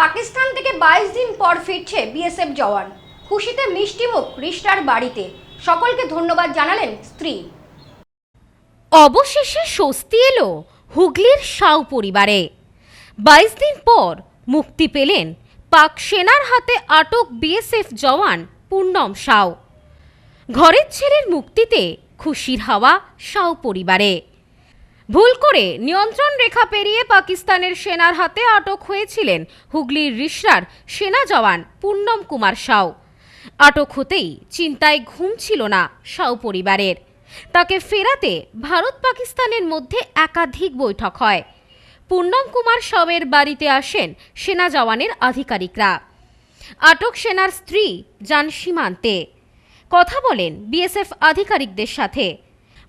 পাকিস্তান থেকে বাইশ দিন পর ফিরছে বিএসএফ জওয়ান। খুশিতে মিষ্টিমুখ রিস্টার বাড়িতে। সকলকে ধন্যবাদ জানালেন স্ত্রী। অবশেষে স্বস্তি এলো হুগলির সাউ পরিবারে। বাইশ দিন পর মুক্তি পেলেন পাক সেনার হাতে আটক বিএসএফ জওয়ান পূর্ণম সাউ। ঘরের ছেলের মুক্তিতে খুশির হাওয়া সাউ পরিবারে। ভুল করে নিয়ন্ত্রণ রেখা পেরিয়ে পাকিস্তানের সেনার হাতে আটক হয়েছিলেন হুগলির রিসরার সেনা জওয়ান পূর্ণম কুমার সাউ। আটক হতেই চিন্তায় ঘুম ছিল না সাউ পরিবারের। তাকে ফেরাতে ভারত পাকিস্তানের মধ্যে একাধিক বৈঠক হয়। পূর্ণম কুমার সাউয়ের বাড়িতে আসেন সেনা জওয়ানের আধিকারিকরা। আটক সেনার স্ত্রী যান সীমান্তে কথা বলেন বিএসএফ আধিকারিকদের সাথে।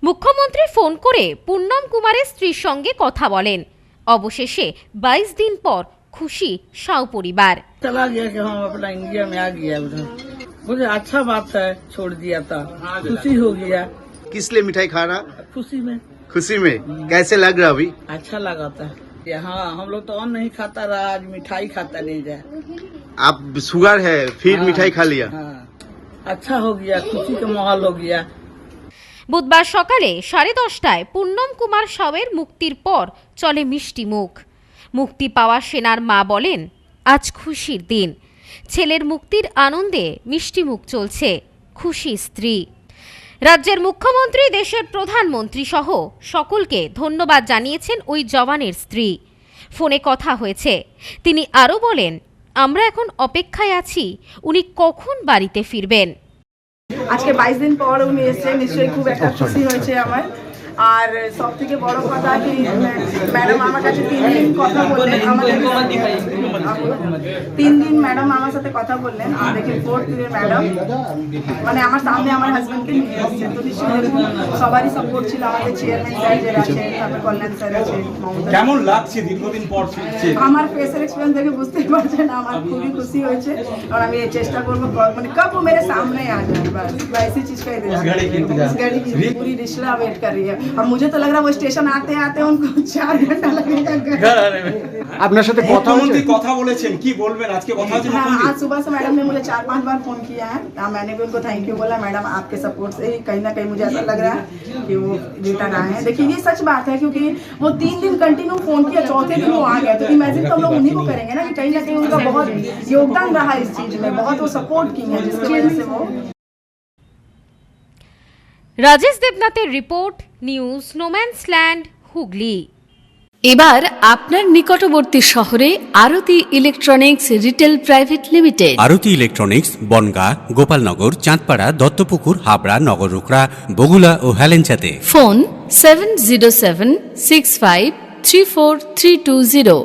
মুখ্যমন্ত্রী ফোন করে পূর্ণম কুমারের স্ত্রীর সঙ্গে কথা বলেন অবশেষে বাইশ দিন পর খুশি সাউ পরিবার चला गया कि हम अपना इंडिया में आ गया उधर मुझे अच्छा बात है छोड़ दिया था खुशी हो गया किस लिए मिठाई खा रहा खुशी में खुशी में कैसे लग रहा अभी अच्छा लगा था यहाँ हम लोग तो अन्न नहीं खाता रहा आज मिठाई खाता नहीं जाए आप शुगर है फिर हाँ। मिठाई खा लिया हाँ अच्छा हो गया खुशी का माहौल हो गया বুধবার সকালে সাড়ে দশটায় পূর্ণম কুমার সাউয়ের মুক্তির পর চলে মিষ্টি মুখ। মুক্তি পাওয়া সেনার মা বলেন, আজ খুশির দিন। ছেলের মুক্তির আনন্দে মিষ্টি মুখ চলছে। খুশি স্ত্রী। রাজ্যের মুখ্যমন্ত্রী, দেশের প্রধানমন্ত্রী সহ সকলকে ধন্যবাদ জানিয়েছেন ওই জওয়ানের স্ত্রী। ফোনে কথা হয়েছে। তিনি আরও বলেন, আমরা এখন অপেক্ষায় আছি, উনি কখন বাড়িতে ফিরবেন? আজকে বাইশ দিন পর উনি এসছে নিশ্চয়ই খুব একটা খুশি হয়েছে আমার। আর সব থেকে বড় কথা কি ম্যাডাম আমার কাছে তিন দিন কথা বললেন আমাদের তিন দিন ম্যাডাম আমার সাথে কথা বললেন দেখে ফোর্থ দিনের ম্যাডাম মানে আমার সামনে আমার হাজব্যান্ডকে নিয়ে এসছে তো নিশ্চয়ই দেখুন সবারই সাপোর্ট ছিল আমাদের চেয়ারম্যান স্যার যে আছে তারপর কল্যাণ স্যার আছে মমতা কেমন লাগছে দীর্ঘদিন পর ফিরছে আমার ফেসের এক্সপিরিয়েন্স দেখে বুঝতেই পারছেন আমার খুবই खुशी হয়েছে और আমি ये চেষ্টা করব মানে कब वो मेरे सामने आ जाए बस मैं ऐसी चीज का ही उस घड़ी की इंतजार। उस घड़ी की पूरी रिश्ता वेट कर रही है और मुझे तो लग रहा है वो स्टेशन आते आते उनको चार घंटा लगेगा घर আপনার সাথে কথা হয়েছে কথা বলেছেন কি বলবেন আজকে কথা হয়েছে हाँ মুখ্যমন্ত্রী आज सुबह से मैडम ने मुझे चार पांच बार फोन किया है हाँ, मैंने भी उनको थैंक यू बोला मैडम आपके सपोर्ट से ही कहीं ना कहीं मुझे ऐसा लग रहा है कि वो रिटर्न आए हैं देखिए ये सच बात है क्योंकि वो तीन दिन कंटिन्यू फोन किया चौथे दिन वो आ गया तो इमेजिन तो हम लोग उन्हीं को करेंगे ना कि कहीं ना कहीं उनका बहुत योगदान रहा इस चीज में बहुत वो सपोर्ट की है जिसकी वजह से वो Rajesh দেবনাথের report news no man's land Hooghly. এবার আপনার নিকটবর্তী শহরে Aarti electronics retail private limited. Aarti electronics Bongaon Gopalnagar Chandpara Duttapukur Habra Nagarukhra Bagula ও হেলেঞ্চাতে। Phone seven zero seven six five three four three two zero.